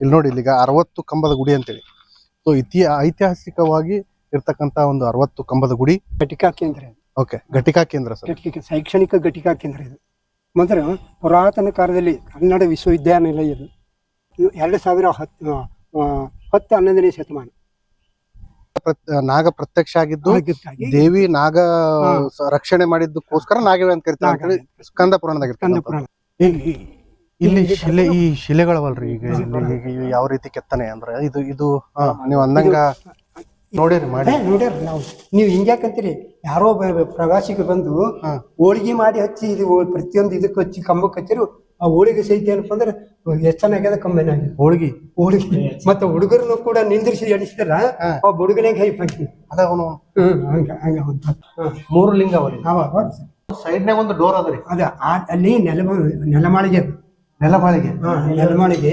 ಇಲ್ಲಿ ನೋಡಿ ಇಲ್ಲಿಗ ಅರವತ್ತು ಕಂಬದ ಗುಡಿ ಅಂತೇಳಿ. ಸೊ ಇತಿ ಐತಿಹಾಸಿಕವಾಗಿ ಇರ್ತಕ್ಕಂತ ಒಂದು ಅರವತ್ತು ಕಂಬದ ಗುಡಿ. ಘಟಿಕಾ ಕೇಂದ್ರ ಓಕೆ ಘಟಿಕಾ ಕೇಂದ್ರ ಸರ್. ಘಟಿಕ ಶೈಕ್ಷಣಿಕ ಘಟಿಕಾ ಕೇಂದ್ರ ಇದು. ಮೊದಲು ಪುರಾತನ ಕಾಲದಲ್ಲಿ ಕನ್ನಡ ವಿಶ್ವವಿದ್ಯಾನಿಲಯ ಇದು. ಎರಡು ಸಾವಿರ ಹತ್ತು ಹತ್ತು ಹನ್ನೊಂದನೇ ಶತಮಾನ. ನಾಗ ಪ್ರತ್ಯಕ್ಷ ಆಗಿದ್ದು ದೇವಿ ನಾಗ ರಕ್ಷಣೆ ಮಾಡಿದ್ದಕ್ಕೋಸ್ಕರ ನಾಗವೇ ಅಂತ ಕರಿತಾರೆ ಸ್ಕಂದ ಪುರಾಣದಾಗ ಕಂದ ಇರ್ತಕ್ಕಂಥದ್ದು. ಪುರಾಣ ಈ- ಈ- ಇಲ್ಲಿ ಶಿಲೆ ಈ ಶಿಲೆಗಳವಲ್ರಿ ಈಗ ಇಲ್ಲಿ ಈಗ ಇವು ಯಾವ ರೀತಿ ಕೆತ್ತನೆ ಅಂದ್ರೆ ಇದು ಇದು ಹಾ, ನೀವು ಅಂದಂಗ ನೋಡಿರಿ ಮಾಡಿ. ನೋಡಿರಿ ನೋಡ್ಯಾರ ನಾವು. ನೀವು ಹಿಂಗ್ಯಾಕಂತೀರಿ ಯಾರೋ ಬ- ಬ- ಪ್ರವಾಸಿಗರು ಬಂದು ಹಾ. ಹೋಳಿಗೆ ಮಾಡಿ ಹಚ್ಚಿ ಇದು ಪ್ರತಿಯೊಂದು ಇದಕ್ಕೆ ಹಚ್ಚಿ ಕಂಬಕ್ಕೆ ಹಚ್ಚಿರು ಆ ಹೋಳಿಗೆ ಸಹಿತ ಏನಪ್ಪ ಅಂದ್ರೆ ಎಷ್ಟು ಚೆನ್ನಾಗ್ಯದ ಕಮ್ಮಿನ ಆಗಿದೆ ಹೋಳ್ಗಿ? ಹೋಳಿಗೆ. ಮತ್ತೆ ಹುಡುಗರನ್ನು ಕೂಡ ನಿಂದ್ರಿಸಿ ಎಣಿಸಿದ್ರ ಹಾ. ಆ ಹುಡುಗನಿಗೆ ಹೈ ಹಾಕಿ ಅದ ಅವನು. ಹ್ಮ್ ಹಂಗ ಹಂಗ ಅಂತ. ಮೂರು ಲಿಂಗ ಅವರಿ. ಅವ ಸೈಡ್ನಾಗ ಒಂದು ಡೋರ್ ಅದರಿ ಅದ ಆ- ಅಲ್ಲಿ ನೆಲ ನೆಲಮಾಳಿಗೆ ಅದು. ನೆಲಮಾಳಿಗೆ. ಹಾ, ನೆಲಮಾಳಿಗೆ.